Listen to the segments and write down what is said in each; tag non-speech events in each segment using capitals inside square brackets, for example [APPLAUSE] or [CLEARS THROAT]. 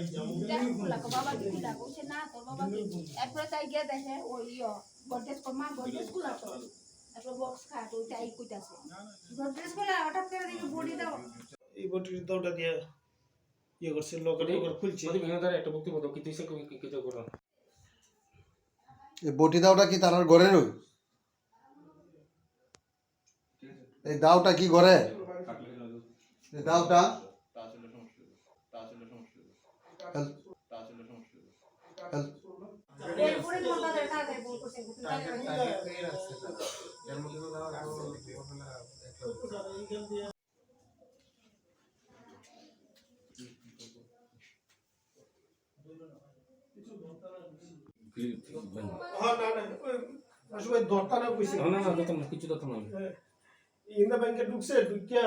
দেখো খোলা কো বাবা কি খোলা কইছে না তোর বাবা কি এরপরে তাই গিয়ে দেখে ওই ইয় গডরেজ কো মা গডরেজ খোলা তো এরপর বক্স খাট ওই তাই কইতাছে গডরেজ খোলা হঠাৎ করে দেখি বডি দাও এই বটির দৌড়টা দিয়ে ইয়ে করছে লকার টকার খুলছে। যদি ভেঙে ধরে একটা বক্তব্য দাও কি তুই সে কি কি করো? এই বটি দাওটা কি তার ঘরের ওই এই দাওটা কি ঘরে এই দাওটা হেল- হেল- এরপরে মন দাদা তাড়াতাড়ি ফোন করছে হ্যাঁ না না ওই আসলে দরটা না কইছে না না না দতম না ইন্দা ব্যাংকে ঢুকছে ঢুকিয়া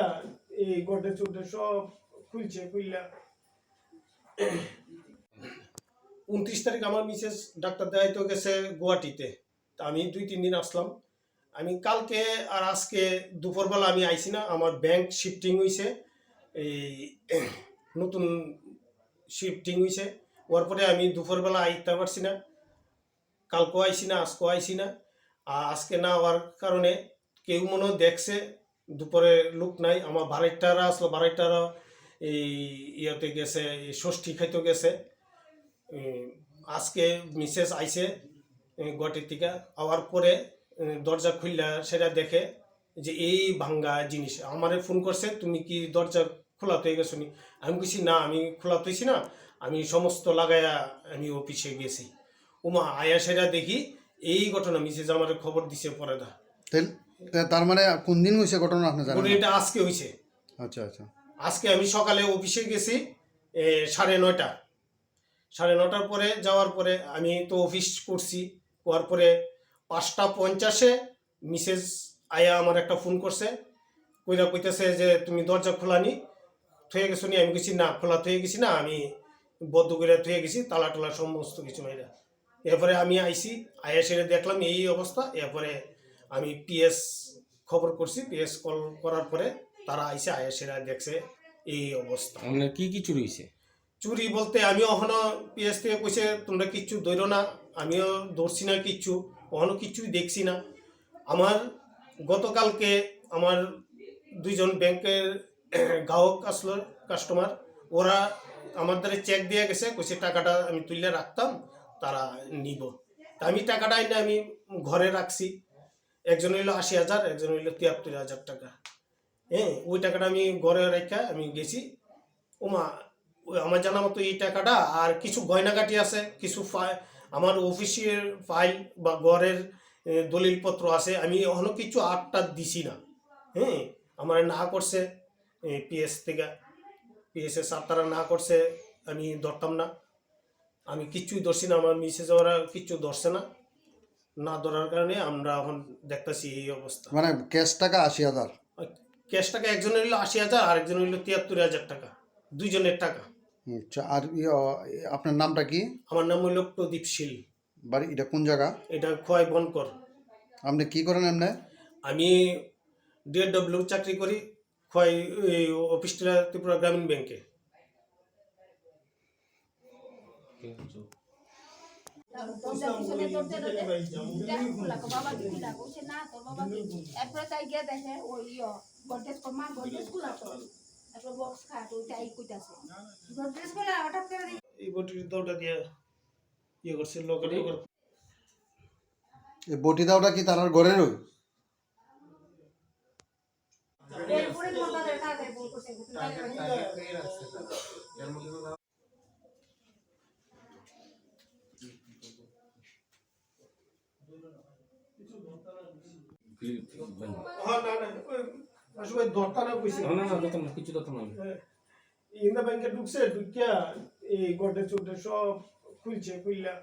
এই গডে চুটে সব খুলছে খুললা উনত্রিশ তারিখ আমার মিসেস ডাক্তার দেখাইতে গেছে গুয়াহাটিতে। তা আমি দুই, তিন দিন আসলাম। আমি কালকে আর আজকে দুপুরবেলা আমি আইছি না, আমার ব্যাংক শিফটিং হইছে। এই [CLEARS THROAT] নতুন শিফটিং হইছে। ওর পরে আমি দুপুরবেলা আইতে পারছি না। কালকেও আইছি না, আজকেও আইছি না। আর আজকে না হওয়ার কারণে কেউ মনে দেখছে, দুপুরে লোক নাই। আমার বাড়িটারা আসলো বাড়িটারা এই ইয়েতে গেছে ষষ্ঠী খাইতে গেছে। আজকে মিসেস আইসে গুয়াহাটির থেকে। আওয়ার পরে দরজা খুললা সেটা দেখে যে এই ভাঙ্গা জিনিস আমারে ফোন করছে তুমি কি দরজা খোলা হয়ে গেছো নি? আমি বলছি না আমি খোলা তৈছি না আমি সমস্ত লাগায়া আমি অফিসে গেছি। উমা আয়া সেটা দেখি এই ঘটনা মিসেস আমার খবর দিছে পরে দা। তার মানে কোন দিন হয়েছে ঘটনা আপনি জানেন এটা আজকে হয়েছে আচ্ছা আচ্ছা। আজকে আমি সকালে অফিসে গেছি সাড়ে নয়টা। সাড়ে নটার পরে যাওয়ার পরে আমি তো অফিস করছি। হওয়ার পরে পাঁচটা পঞ্চাশে মিসেস আয়া আমার একটা ফোন করছে। কইরা কইতেছে যে, তুমি দরজা খোলানি থয়ে গেছো নি? আমি গেছি না, খোলা থয়ে গেছি না, আমি বদ্ধ করে থয়ে গেছি, তালা টালা সমস্ত কিছু মেয়েরা এরপরে আমি আইছি, আয়া সেরে দেখলাম এই অবস্থা। এরপরে আমি পিএস খবর করছি। পিএস কল করার পরে তারা আইসে আয়া সেরা দেখছে এই অবস্থা। আপনার কি কি চুরি হয়েছে চুরি বলতে আমিও এখনও পিএস থেকে কইছে তোমরা কিচ্ছু দৈরো না, আমিও ধরছি না কিচ্ছু এখনও কিচ্ছুই দেখছি না। আমার গতকালকে আমার দুইজন ব্যাংকের [CLEARS THROAT] গ্রাহক আসলো কাস্টমার ওরা আমার দ্বারা চেক দিয়ে গেছে কইছে টাকাটা আমি তুলে রাখতাম, তারা নিব। তা আমি টাকাটা এনে আমি ঘরে রাখছি। একজন হইল আশি হাজার, একজন হইল তিয়াত্তর হাজার টাকা। হ্যাঁ ওই টাকাটা আমি ঘরে রেখা আমি গেছি। ওমা আমার জানা মতো এই টাকাটা আর কিছু গয়নাগাটি আছে কিছু ফাই- আমার অফিসের ফাইল বা ঘরের দলিলপত্র আছে আমি এখনও কিছু আটটা দিছি না। হ্যাঁ আমার না করছে পিএস থেকে। পিএস এর স্যার তারা না করছে আমি ধরতাম না। আমি কিচ্ছুই ধরছি না আমার মিসেস ওরা কিচ্ছু ধরছে না। না ধরার কারণে আমরা এখন দেখতেছি এই অবস্থা। মানে ক্যাশ টাকা আশি হাজার। ক্যাশ টাকা একজনের হইল আশি হাজার আর একজন হইল তিয়াত্তর হাজার টাকা। দুইজনের টাকা। আচ্ছা আর ইয়ে, আপনার নামটা কি? আমার নাম হইল প্রদীপ শীল। বাড়ি এটা কোন জায়গা? এটা খোয়াই বনকর। আপনি কি করেন এমনি? আমি ডিএডব্লিউ চাকরি করি খোয়াই এই অফিসটা ত্রিপুরা গ্রামীণ ব্যাংকে তাই গিয়ে দেখে ওই ইয় এরপর বক্স খাট ওই কইতাছে গডরেজ খোলা হঠাৎ করে এই বটির দৌড়টা দিয়ে ইয়ে করছে লকার টকার এই বটি দাওটা কি তার ঘরের ওই হ্যাঁ না না আসলে দরটা না কইছে। না না না না কিছু দতম না ইন্দা ব্যাংকে ঢুকছে ঢুকিয়া এই গডে চুটে সব খুলছে খুললা